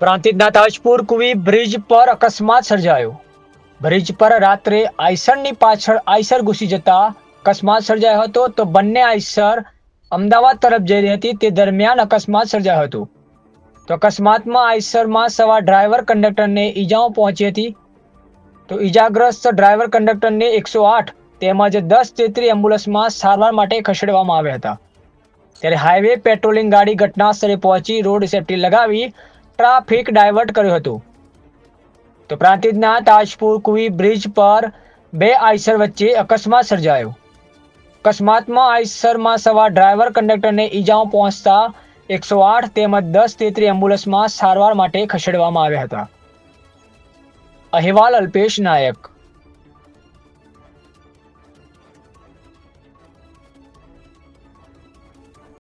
પ્રાંતિજના Tajpur કુવી bridge પર અકસ્માત સર્જાયો. બ્રિજ પર રાત્રે આઈસરની પાછળ આઈસર ઘૂસી જતા અકસ્માત સર્જાયો હતો તો બંને આઈસર અમદાવાદ તરફ જઈ રહી હતી. તે દરમિયાન અકસ્માત સર્જાયો હતો. તો અકસ્માતમાં આઈસરમાં સવાર ડ્રાઈવર કંડક્ટરને ઈજાઓ પહોંચી હતી. તો ઈજાગ્રસ્ત ડ્રાઈવર કંડક્ટરને એકસો આઠ તેમજ દસ તેત્રી એમ્બ્યુલન્સમાં સારવાર માટે ખસેડવામાં આવ્યા હતા. ત્યારે હાઈવે પેટ્રોલિંગ ગાડી ઘટના સ્થળે પહોંચી રોડ સેફટી લગાવી ટ્રાફિક ડાયવર્ટ કર્યું હતું. તો પ્રાંતિજના તાજપુર કુવી બ્રિજ પર બે આઈસર વચ્ચે અકસ્માત સર્જાયો. અકસ્માતમાં આઈસરમાં સવાર ડ્રાઈવર કંડક્ટરને ઈજાઓ પહોંચતા એકસો આઠ તેમજ દસ તેત્રી એમ્બ્યુલન્સમાં સારવાર માટે ખસેડવામાં આવ્યા હતા. અહેવાલ અલ્પેશ નાયક.